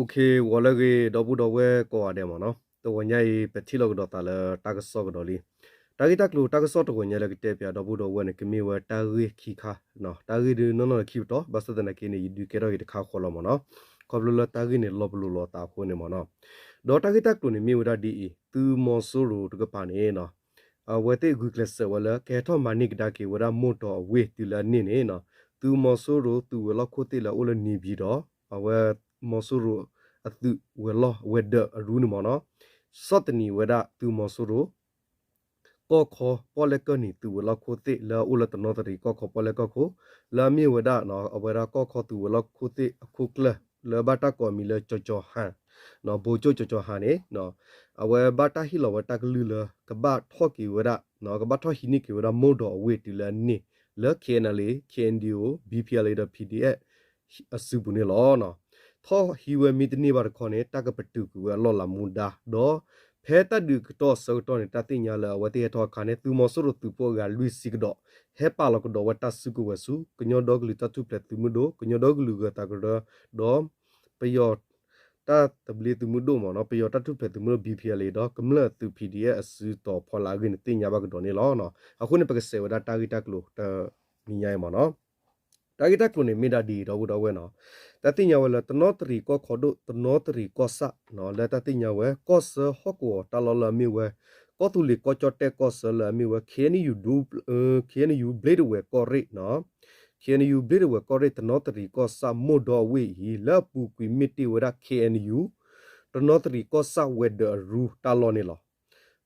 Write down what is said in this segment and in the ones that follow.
okay wala ge dobu dowe ko ade mo no to wonya i pethi log do ta la ta ga so do li ta gi ta klu ta ga so to wonya la ge te pya dobu dowe ne kimi wa ta gi khi kha no ta gi de no no khi to bas ta na ke ne du ke ro ge kha kho lo mo no ko blu lo ta gi ne lo blu lo ta ko ne mo no do ta gi ta klu ne mi wa di i tu mo so ro to ga pa ne no ဝတ်တဲ့ Google ဆဝလာကဲထော်မနိကဒါကေဝရမို့တော်ဝေးတူလာနေနေနော်သူမဆိုးတို့သူလောက်ခိုးတဲ့လာဦးလနေပြီးတော့အဝတ် မောဆိုရိုအသူဝလဝဒရူးနမနော်စောတနီဝဒသူမောဆိုရိုကောခောပေါ်လကနီသူဝလခိုတေလာအိုလတနောတရီကောခောပေါ်လကခိုလာမီဝဒနော်အဝရကောခောသူဝလခိုတေအခုကလလဘတာကောမီလချောချောဟန်နော်ဘိုချိုချောချောဟန်နေနော်အဝဲဘတာဟီလဝတာကလူလကဘတ်ထော့ကီဝဒနော်ကဘတ်ထော့ဟီနီကီဝဒမို့တော်အဝေတူလနီလ KNL KNDO BPL ဒ PDF အစုပုနေလောနော် သောဟီဝမီတနေဘာခေါနေတကပတုကူလောလာမူဒါဒေါ်ဖဲတဒုကတော့စောတော့နေတတိညာလဝတေထောခါနေသူမဆရသူပေါ်ကလူစီကတော့ဟဲပါလကတော့ဝတဆုကဝဆုကညောဒေါဂလီတတုပလက်သူမဒိုကညောဒေါဂလူကတကတော့ဒေါ်ပယောတာတဘလီသူမဒိုမနော်ပယောတတုပလက်သူမဒို BPL တော့ကမလသူ PDF အစုတော့ဖော်လာကနေတင်ညာဘကတော့နေလောနော်အခုနေပကစေဝဒတာဂီတက်လို့တမိညာမနော် တာဂီတက်ကိုနေမိဒါဒီတော့ဘူးတော့ဝဲနော်တတိညာဝဲလတနောတရီကောခေါ်ဒုတနောတရီကောဆနော်လက်တတိညာဝဲကောဆဟော့ကောတလောလမီဝဲကောတူလီကောချတ်တက်ကောဆလမီဝဲခေနီယူဒူခေနီယူဘလေဒဝဲကောရိနော်ခေနီယူဘလေဒဝဲကောရိတနောတရီကောဆမို့တော်ဝေဟီလပူကွီမီတီဝရခေနီယူတနောတရီကောဆဝဲဒရူတလောနေလော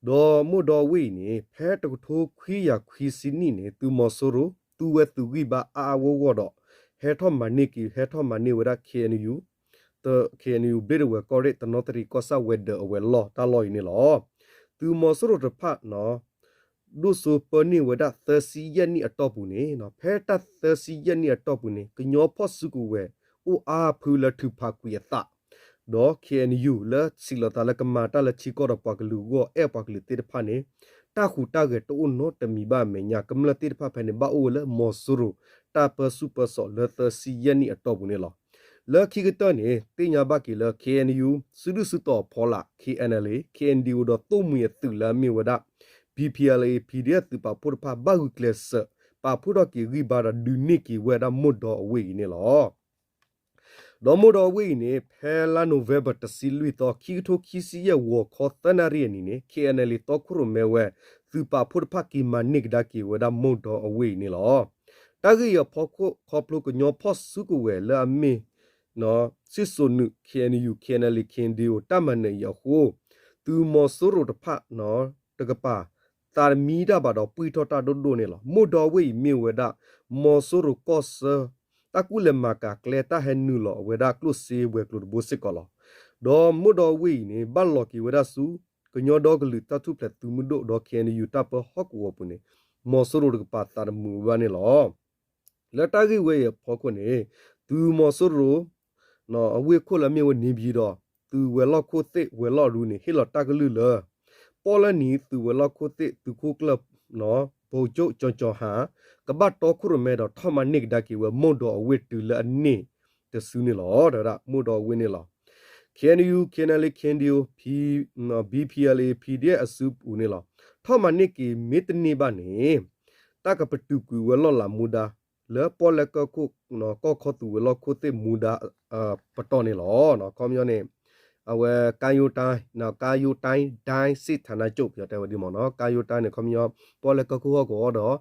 ဒေါ်မို့တော်ဝေနေဖဲတကထိုးခွီရခွီစီနီနေသူမော်ဆိုရို သူဝဲသူဂိဘာအာဝဝတော့ဟဲထောမနိကီဟဲထောမနိဝရခေနယူတခေနယူဘိရဝကောရတနောတရီကောဆဝဲဒအဝဲလောတာလောနေလောသူမော်ဆိုရိုတဖတ်နော်ဒုဆိုပနိဝဒသစီယနီအတော့ဘူးနေနော်ဖဲတသစီယနီအတော့ဘူးနေကညောဖော့စုကူဝဲအိုအာဖူလထုဖကွေယတာဒေါ် KNU လစီလတာလကမာတာလချီကောရပကလူကိုအပကလူတေဖာနေ တာခုတာကတိုနိုတမီဘာမေညာကမလတေဖာဖနေဘာအိုလမောဆူရူတာပစူပဆောလသစီယနီအတော့ဘူးနေလောလခိကတနေတင်ညာဘကီလ KNU စုဒုစုတော့ဖောလာ KNLA KNDU တော့တုံမီတူလာမီဝဒ BPLA PDF တူပါပုရဖဘာဟုကလစပါဖုတော့ကီရီဘာဒူနိကီဝဲဒါမွတ်တော့အဝေးနေလော ဒေါ်မိုတော်ဝိနေဖဲလာနိုဗ ెంబర్ တစီလူတော့ခီထိုခီစီရဲ့ဝခေါ်တနရီနီနေ KNL တော့ခုရမဲဝဲသူပါဖုတ်ဖကီမနိကဒါကီဝဒါမုတ်တော်အဝေးနေလောတဂီရဖောခုခေါပလုကညောဖောစုကဝဲလာမီနော်စစ်စုနု KNU KNL KNDO တမနေရဟုသူမောဆိုရတဖနော်တကပါတာမီဒါဘာတော့ပွီထော်တာဒိုဒိုနေလောမုတ်တော်ဝေးမြဝဒမောဆိုရကောဆာ တကူလမကာကလေတာဟန်နူလောဝေဒါကလုစီဝေကလုဘုစစ်ကောလောဒေါ်မုဒေါ်ဝီနေဘတ်လော်ကီဝေဒါဆူကညောဒေါကလူတတုပလက်သူမဒိုဒေါခဲနီယူတပ်ပဟော့ကောပုနေမောဆရိုဒကပါတာမူဝနေလောလက်တကြီးဝေရဖောခွနေသူမောဆရိုနော်အဝေခိုလမြေဝနေပြီးတော့သူဝေလော့ခိုသိဝေလော့ရူနေဟီလော့တကလူလပေါ်လနီသူဝေလော့ခိုသိသူခိုကလပ်နော် ဘိုကျုကြောကြောဟာကပတ်တော့ခုရမဲတော့ထမနစ်ဒကီဝမွန်တော့ဝစ်တူလအနေတဆူနေလောဒရမွန်တော့ဝင်းနေလော KNU KNL KNDO P BPLA PDF အစုပူနေလောထမနစ်ကီမေတနေပါနေတကပတူကူဝလောလာမူဒါလေပေါ်လကခုနော်ကောခတူဝလောခု အဝဲကာယိုတိုင်းနော်ကာယိုတိုင်းဒိုင်းစစ်ဌာနချုပ်ပြတဲ့ဝဒီမော်နော်ကာယိုတိုင်းနေခမျောပေါ်လကခုဟောကောတော့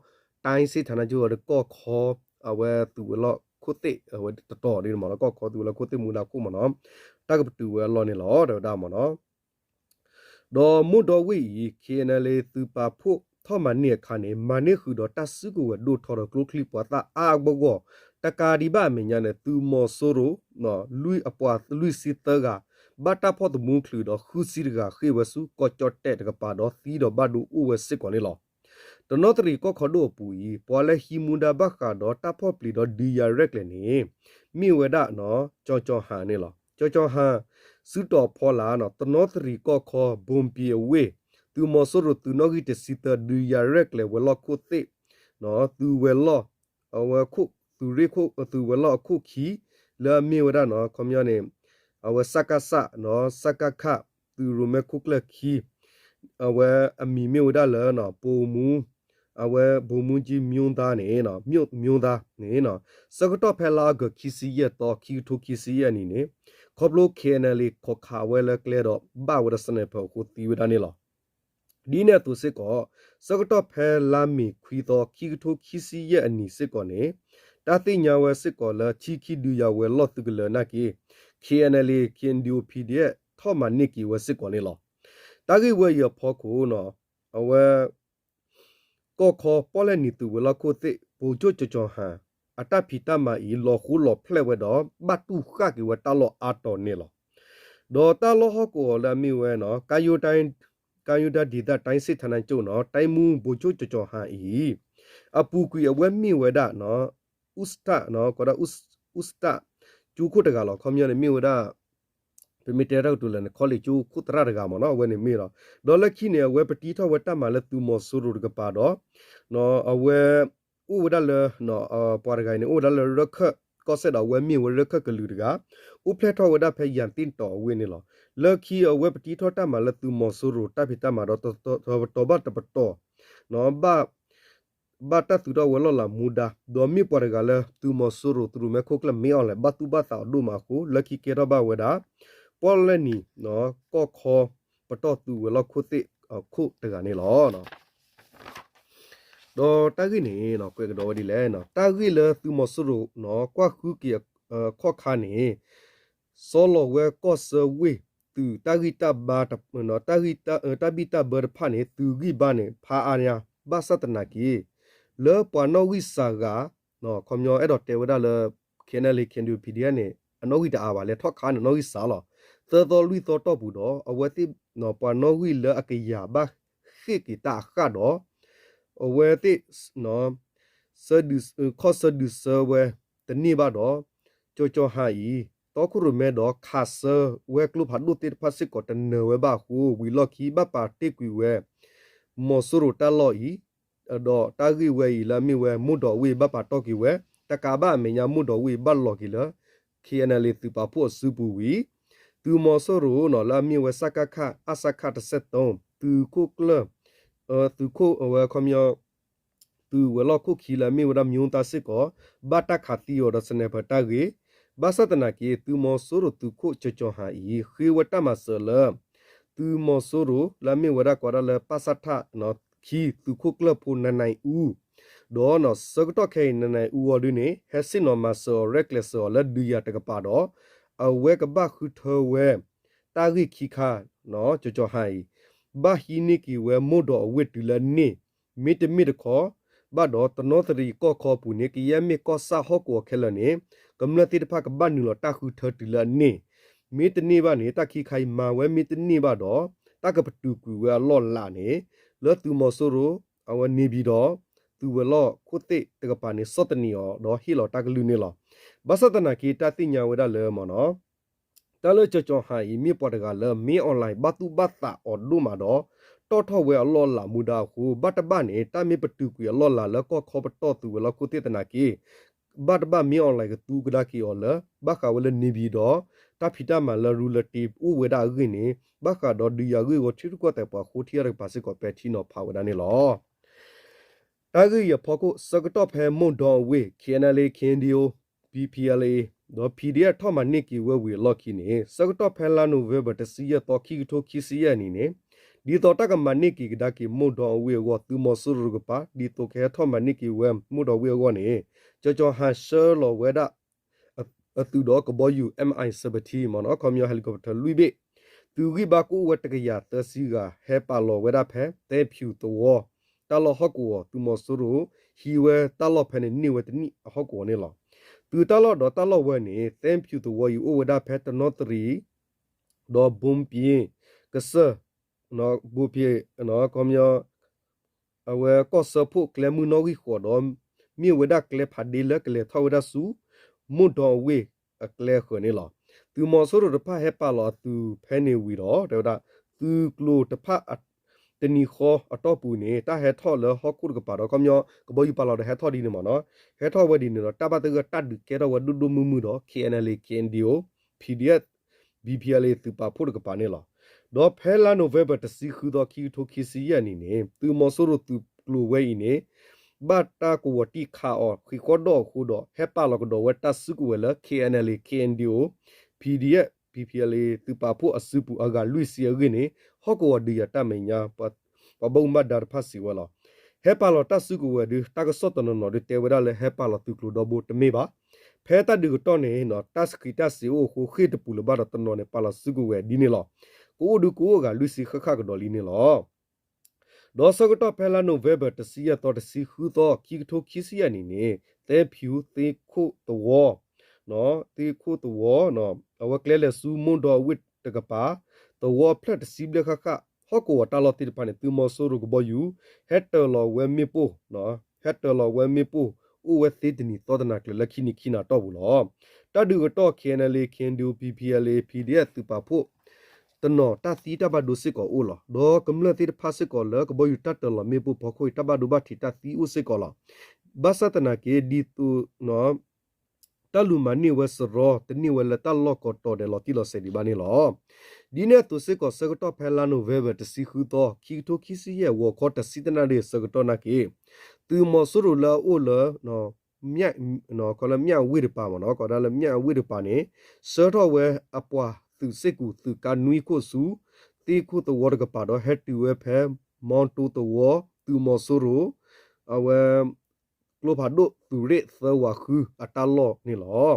တိုင်းစစ်ဌာနချုပ်ရကောခောအဝဲသူဝလောခုတေအဝဲတတော်နေမော်နော်ကောခောသူဝလောခုတေမူနာခုမော်နော်တကပတူဝလောနေလောတော့ဒါမော်နော်ဒေါ်မုတော်ဝီ KNL သူပါဖို့ထောမနီခါနေမနိခုတော့တဆုကိုဒိုထော်ကလုကလီပွားတာအာဘောကောတကာဒီဘာမညာနေသူမော်ဆိုရိုနော်လူအပွားလူစီတက ဘတာဖို့တမုန်ခလူတော့ခူစီကခေဝဆုကောချတ်တဲ့တကပါတော့သီတော့ဘဒူဥဝစစ်ကောနေလောတနောတရီကောခဒိုပူဤပွာလဲဟီမူဒါဘခါတော့တဖို့ပလီတော့ဒီယာရက်လည်းနေမိဝဒနော်ကြောကြောဟာနေလောကြောကြောဟာစုတော်ဖောလာနော်တနောတရီကောခောဘုံပြေဝေသူမဆိုရသူနောဂီတစီတဒီယာရက်လေဝလောခုတိနော်သူဝလောအဝခုသူရိခုသူဝလောခုခီလာမီဝဒနော်ခမယနေ အဝစကဆာနော်စကခသူရမခုကလခီအဝအမီမျိုးဒါလနော်ပုံမူအဝဘုံမူကြီးမြွန်းသားနေနော်မြုပ်မြွန်းသားနေနော်စကတော့ဖဲလာကခီစီရတော့ခီထိုခီစီရနီနေခေါပလို KNL ခေါခါဝဲလကလေတော့ဘာဝရစနေဖို့ကိုတီဝဒနေလောဒီနဲ့သူစစ်ကောစကတော့ဖဲလာမီခွီတော့ခီထိုခီစီရအနီစစ်ကောနေတာတိညာဝဲစစ်ကောလာချီခီဒူရဝဲလော့တုကလနာကီ KNL KNDO PDF ထော်မနစ်ကီဝဲစစ်ကောနေလောတာဂိဝဲရဖို့ကိုနော်အဝဲကောခေါ်ပေါ်လက်နီတူဝဲလောက်ကိုတိဘူချိုချောချောဟန်အတဖီတမအီလောခုလောဖလက်ဝဲတော့ဘတ်တူခကီဝဲတလောအာတော်နေလောဒေါ်တလောဟကိုလာမီဝဲနော်ကာယိုတိုင်းကာယိုဒါဒီဒါတိုင်းစစ်ထနန်ကျုံနော်တိုင်းမူဘူချိုချောချောဟန်အီအပူကွေအဝဲမီဝဲဒါနော်ဥစတာနော်ကောဒါဥစဥစတာ ကျူခုတကလောခမရနေမီဝဲဒါပမီတဲရောက်တူလန်ခေါလီကျူခုတရတကမနော်ဝဲနေမီတော့ဒေါ်လက်ခိနေဝဲပတီထောဝဲတတ်မှလဲသူမောဆူရူကပါတော့နော်အဝဲဥဝဒလနော်အပွားရဂိုင်နေဥဝဒလရခကောဆက်တော့ဝဲမြင့်ဝဲရခကလူတကဥပလက်ထောဝဒဖဲရန်တင်တော်ဝင်းနေလောလက်ခီအဝဲပတီထောတတ်မှလဲသူမောဆူရူတပ်ဖိတတ်မှတော့တော်တော်ဘတ်တပတော်နော်ဘာ ဘာတသူတော့ဝလောလာမူဒါဒိုမီပေါ်ရကလဲသူမောဆူရူသူမဲခိုကလမီအောင်လဲဘတ်တူဘတ်တာဒူမာကိုလက်ခီကေရဘဝဒါပေါ်လဲနီနော်ကောခေါ်ပတော်သူဝလောခုတိခုတကနေလောနော်တော့တာဂိနေနော်ကွေကတော့ဒီလဲနော်တာဂိလဲသူမဆရနော်ကွာခုကီခော့ခါနေဆောလောဝဲကော့ဆဝေသူတာဂိတဘာတနော်တာဂိတတာဘီတဘာဖာနေသူဂိဘာနေဖာအာညာဘာစတနာကီ လေပနောဝိစာကနော်ခွန်မျောအဲ့တော့တေဝဒလေခဲနလီခင်ဒူပီဒီယနေအနောဝိတအားပါလေထောက်ခါနော်ဝိစာလောသောတော်လူသောတော့ဘူးတော့အဝတိနော်ပနောဝိလေအကယာဘာခိကီတာခါတော့အဝဲတိနော်ဆဒုခောဆဒုဆဝဲတနိဘာတော့ကြောကြောဟာဤတော့ခုရမဲတော့ခါဆဝဲကလုဖတ်ဒုတိဖတ်စစ်ကောတနဝဲဘာခုဝီလော်ခီဘပါတိကွေဝဲမောဆရတလောဤ တော့တာဂီဝဲဤလာမီဝဲမွတ်တော်ဝေဘပါတော့ကီဝဲတကာဘမညာမွတ်တော်ဝေဘတ်လော်ကီလာ KNL သူပါဖို့စုပူဝီသူမော်ဆောရိုနော်လာမီဝဲစကခအစခ33သူကိုကလအသူကိုဝဲခမယောသူဝဲလောက်ကိုခီလာမီဝဲမြုံတာစစ်ကောဘတာခတိယောဒစနေဘတာဂီဘာသတနာကီသူမော်ဆိုရိုသူကိုချောချောဟာဤခေဝတမဆလသူမော်ဆိုရိုလာမီဝရကောရလပါစထနော် ခီသူခုကလပ်ဖို့နနိုင်ဦးဒေါ်နော်စကတော့ခဲနနိုင်ဦးဝဒင်းနေဟက်စင်နော်မဆော်ရက်လက်ဆော်လက်ဒူရတကပါတော့အဝဲကဘခုထဝဲတာဂိခိခါနော်ကြောကြောဟိုင်ဘာဟီနီကီဝဲမို့တော်ဝစ်တူလနေမီတမီတခေါ်ဘာတော့တနောတရီကောခေါ်ပူနေကီယမီကောဆာဟောကောခဲလနေကမ္လတိတဖကဘနူလတာခုထတူလနေမီတနေပါနေတာခိခိုင်မာဝဲမီတနေပါတော့တကပတူကူဝဲလော့လာနေ လောတူမဆိုရိုအဝနေပြီးတော့သူဝလော့ခုတိတကပါနေစောတနီယောတော့ဟီလောတကလူနေလောဘာစတနာကီတတိညာဝဲဒါလေမနော်တလချောချောဟာဤမြေပေါ်တကလမင်းအွန်လိုင်းဘတ်တူဘတ်တာအော်ဒူမာတော့တော်ထောဝဲအလောလာမူဒါဟုဘတ်တဘနေတမေပတူကွေအလောလာလကောခောပတော်သူလကုတေတနာကီ ဘတ်ဘမီအွန်လိုင်းကတူကဒါကီအော်လဘခဝလနေပြီးတော့တဖီတမလရူလတီဥဝဒါဂိနေဘခတော့ဒီယာဂိကိုချီကောတဲ့ပါခိုတီရပါစကောပက်တီနောဖာဝဒါနေလောတာဂိရဖောကိုစကတော့ဖဲမွန်တော်ဝေ KNL ခင်ဒီယို BPLA တော့ PDF ထောက်မှနစ်ကီဝဲဝေလော့ကီနေစကတော့ဖဲလာနိုဝဲဘတစီရတော့ခီထိုခီစီရနီနေ ဒီတော့တကမနစ်ကီကဒါကီမုတော်ဝေဝသူမဆူရကပါဒီတော့ခဲထောက်မှနစ်ကီဝဲမုတော်ဝေဝနေကြောကြောဟန်ရှာလောဝဲဒါအသူတော့ကဘောယူ MI70 မနော်ကွန်မြူဟယ်လီကော်ပတာလူဘေသူဂီဘာကူဝတ်တကရတစီကဟဲပါလောဝဲဒါဖဲတဲဖြူတော့တလောဟကူသူမဆူရဟီဝဲတလောဖဲနေနိဝတနိဟကူနေလောသူတလောတော့တလောဝဲနေသင်ဖြူတော့ယူဝဒါဖက်တနောတရီတော့ဘုံပြင်းကဆာ နော်ဘူပြေနော်ကောမျောအဝဲကောဆဖို့ကလမှုနော်ဝီခေါ်တော့မြေဝဒါကလေဖာဒီလကလေထောဝဒါဆူမွန်တော်ဝေအကလေခေါ်နေလားသူမော်ဆိုရဖာဟဲပါလာသူဖဲနေဝီတော့ဒါသူကလိုတဖာတနီခေါ်အတော့ပူနေတာဟဲထော်လဟောကုကပါတော့ကမျောကဘောယူပါလာတဲ့ဟဲထော်ဒီနေမနော်ဟဲထော်ဝဒီနေတော့တပတ်တကတတ်ကဲတော့ဝဒူဒူမူမူတော့ KNL KNDO PDF BPLA သူပါဖို့ကပါနေလား တော့ဖဲလာနိုဗ ెంబర్ တစီခူတော့ခီထိုခီစီရနီနေသူမဆိုရသူကလူဝဲနေဘတ်တာကိုဝတိခါအော်ခိကောတော့ခုတော့ဟက်ပါလောကတော့ဝတ်တဆုကဝဲလ KNL KNDO PDF BPLA သူပါဖို့အစုပူအကလူစီရင်းနေဟော့ကောဒီယတမညာပပဘုံမတ်ဒါဖတ်စီဝဲလားဟက်ပါလောတဆုကဝဲဒီတကဆော့တနော်ဒီတေဝရလေဟက်ပါလောသူကလူတော့ဘုတမေပါဖဲတတ်ဒီကတော့နေနော်တတ်စကီတတ်စီအိုခုခိတပူလဘာတနော်နေပါလာစုကဝဲဒီနေလော ကိုဒူကိုကလူစီခခကတော်လီနေလောဒေါ်စကတော့ဖဲလာနိုဗ ెంబర్ တစီရတော့တစီခူတော့ခီထိုခီစီယနီနေတဲဖြူသေးခုတော့နော်သေးခုတော့နော်အဝကလဲလဲစူမွန်တော်ဝစ်တကပါတော့ဖလက်တစီဘလခခဟောကိုတာလော်တီပန်တူမဆိုရကဘယူဟက်တလော်ဝဲမီပိုနော်ဟက်တလော်ဝဲမီပိုဥဝဲသေးတနီသောဒနာကလခိနိခိနာတော့ဘူးလောတဒူကတော့ KNL KNDU PPLA PDF သူပါဖို့ တနော်တသီတဘဒုစစ်ကောအိုလောဒေါ်ကမ္လတိဖာစစ်ကောလကဘယူတတ်တလမေပူဖခွေတဘဒုဘတိတသီဥစစ်ကောလောဘသတနာကေဒီတူနော်တလူမနိဝဆရောတနိဝလတလောကောတော်တယ်လောတိလောစေဒီဘာနီလောဒီနေ့သူစစ်ကောစကတော့ဖဲလာနိုဗေဘတစီခူတော့ခီတိုခီစီရဲ့ဝခေါ်တစီတနာရဲ့စကတော့နာကေသူမဆရလာအိုလနော်မြတ်နော်ကလမြတ်ဝိရပါမနော်ကောဒါလမြတ်ဝိရပါနေစောတော့ဝဲအပွား သူစစ်ကူသူကနွီကိုစုတီခုတဝရကပါတော့ဟက်တူဝဲဖဲမွန်တူတဝသူမဆရအဝဲကလိုဖာဒိုသူရသဝခုအတလောနေလော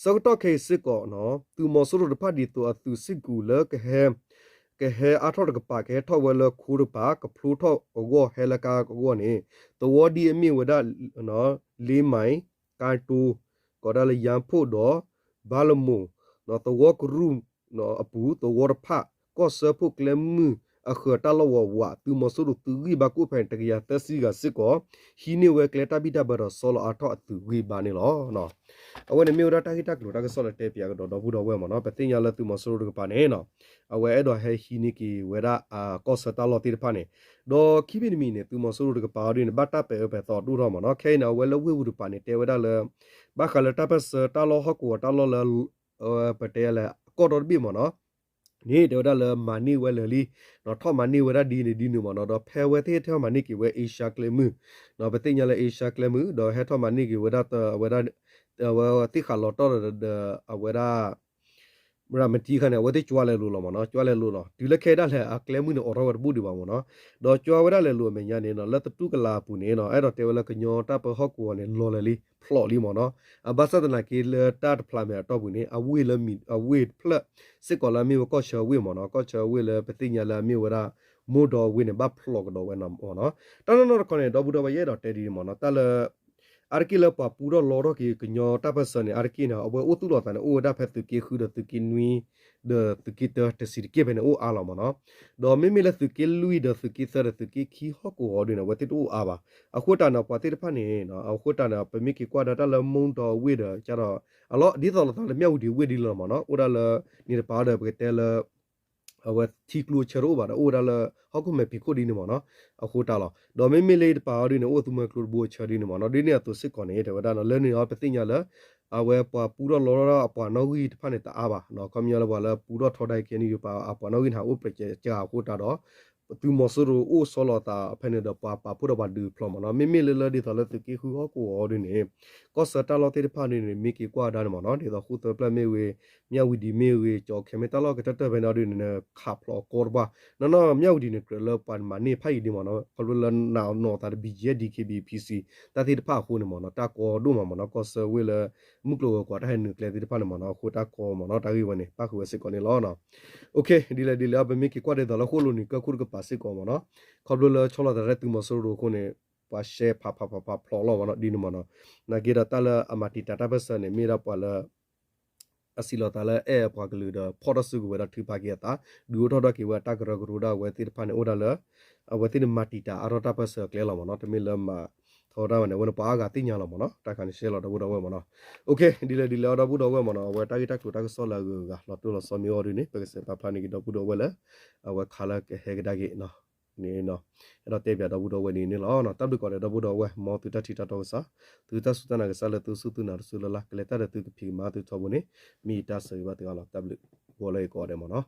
စောတော့ခေစစ်ကောနော်သူမဆရတဖတ်ဒီတူအသူစစ်ကူလကဟဲကဟဲအထောက်တကပါကဲထောက်ဝဲလခူရပါကဖလူထောက်အဝဟဲလကာကောနေတဝဒီအမိဝဒနော်လေးမိုင်ကာတူကောဒါလယံဖို့တော့ဘာလမူနော်တဝကရူ နော်အပူတဝရဖကောဆဖို့ကလမူအခတာလဝဝသူမဆူသူဂီဘကုဖန်တကရတစီကစစ်ကောဟီနေဝဲကလတာဘီတာဘရဆောလအထောအသူဂီဘာနေလောနော်အဝဲနေမျိုးရတာဟိတကလိုတာကဆောလတဲပြကတော့တော့ဘူးတော့ဝဲမနော်ပတင်ရလသူမဆူရကပါနေနော်အဝဲအဲ့တော့ဟဲဟီနီကီဝဲရာအာကောဆတာလောတိဖာနေဒေါ်ခိပိနမီနေသူမဆူရကပါရင်းဘတ်တာပဲပဲတော့ဒူတော့မနော်ခဲနော်ဝဲလဝဲဝူပါနေတဲဝဲဒါလဘခလတာပစတာလောဟကောတာလောလပတဲလ ကောတော်ဘီမနော်နေတော့ဒါလမနီဝဲလလီနော်ထော့မနီဝဲဒါဒီနေဒီနူမနော်တော့ဖဲဝဲသေးထော့မနီကီဝဲအေရှာကလမူနော်ပတိညာလေအေရှာကလမူတော့ဟဲထော့မနီကီဝဲဒါဝဲဒါဝဲတိခါလော်တော့ဝဲဒါ မရမတီခနဲ့ဝတိကျွာလဲလို့လောမနော်ကျွာလဲလို့နော်ဒီလက်ခဲတာလဲအကလဲမှုနော်အော်ရဝတ်ဘူးဒီပါမနော်တော့ကျွာဝဲတာလဲလို့မညာနေနော်လက်တူကလာပူနေနော်အဲ့တော့တေဝလကညောတာပဟော့ကိုနေလော်လဲလီဖလော်လီမနော်အဘသဒနာကေလတာဖလာမဲတော့ဘူးနေအဝေးလမီအဝေးဖလစစ်ကောလာမီကောချောဝေမနော်ကောချောဝေလပတိညာလာမီဝရာမို့တော့ဝင်းနေဘဖလော့ကတော့ဝဲနော်နော်တော်တော်ကောနေတော့ဘူးတော့ရဲတော့တဲဒီမနော်တလ အာကိလပပူရလောရကေကညောတပစနေအာကိနာအဘအိုတူတော်တန်အိုဒါဖက်တကေခုဒတကေနွီဒတကေတတစီကေဘနေအိုအာလောမနော်ဒေါ်မေမေလတကေလူီဒတကေဆရတကေခီဟကိုအော်ဒနေဝတိတူအာပါအခုတနာပတိတဖနေနော်အခုတနာပမိကေကွာဒတလမုံတော်ဝေဒကြတော့အလောဒီတော်တော်မြောက်ဒီဝေဒီလောမနော်အိုဒါလနေပါဒပကေတဲလ အဝတီကလူချရောပါတော့အိုဒါလဟောက်ကုမေပီကိုဒီနေမနော်အခုတာလောဒေါ်မေမေလေးပါရီနေအိုသူမကလူဘူချရီနေမနော်ဒီနေသူစစ်ကောနေတယ်ဝဒါနော်လဲနေရောပတိညာလအဝဲပွားပူတော့လောရအပွားနော်ကြီးတဖက်နေတာအားပါနော်ကွန်မြူလာပါလပူတော့ထော်တိုက်ကင်းဒီပါအပွားနော်ကြီးဟာဥပကြေကြာကိုတာတော့ သူမဆရအိုဆောလတာဖနေဒပါပါပူတော့ပါဒူဖလမနော်မေမေလေးလေးဒီတော်လက်တကီခူဟောကိုအော်ဒီနေကောစတာလောတေဖာနေနေမိကီကွာဒါနမနော်ဒီတော့ခုတပလမေဝေမြဝီဒီမေဝေကြောခေမေတလောကတတဘနာဒီနေခါဖလောကောဘာနော်နော်မြဝီဒီနေကလပန်မနေဖိုင်ဒီမနော်ကလလနာနော်တာဘီဂျေဒီကေဘီပီစီတာတိတဖာခုနေမနော်တာကောဒုမမနော်ကောဆဝေလ မုကလောကွာတဲ့နုကလေတိတဖာနေမနော်ခုတာကောမနော်တာဂီဝနေပါခုဝစစ်ကောနေလောနော်โอเคဒီလေဒီလေဘမိကီကွာတဲ့တော့ခုလိုနေကခုကပါစစ်ကောမနော်ခေါပလလချောလာတဲ့တူမဆိုရိုခုနေပါရှေဖာဖာဖာဖာဖလောလောနော်ဒီနမနော်နာဂီရတလအမတီတာတဘဆနေမီရပွာလအစီလောတလအဲပွားကလူဒဖော်ဒဆုကဝရထူပါကေတာဒူထောဒကေဝတာဂရဂရူဒဝတိဖာနေအိုဒလအဝတိမတီတာအရတပဆကလေလောမနော်တမီလမ ထော်တာမနေဝနပါကတိညာလောမနော်တာခန်ရှေလောတဘူတော်ဝဲမနော်โอเคဒီလေဒီလောတဘူတော်ဝဲမနော်ဝဲတာဂီတက်ကူတာကဆောလာကလောတူလောဆောမီအော်ဒီနေပကစပပလာနေကတဘူတော်ဝဲလေအဝခါလာကေဟေဂဒါဂီနော်နေနော်အဲ့တော့တဲ့ပြတော့ဘူးတော့ဝဲနေနေလောနော်တပ်လူကောတဲ့တော့ဘူးတော့ဝဲမောတူတတိတတော့စာသူတဆုတနာကစားလက်သူစုသူနာဆူလလာကလေတတဲ့သူကဖီမာသူချောဘူးနေမိတဆေဘတ်ကလာတပ်လူ ဘောလေကောတယ်မနော်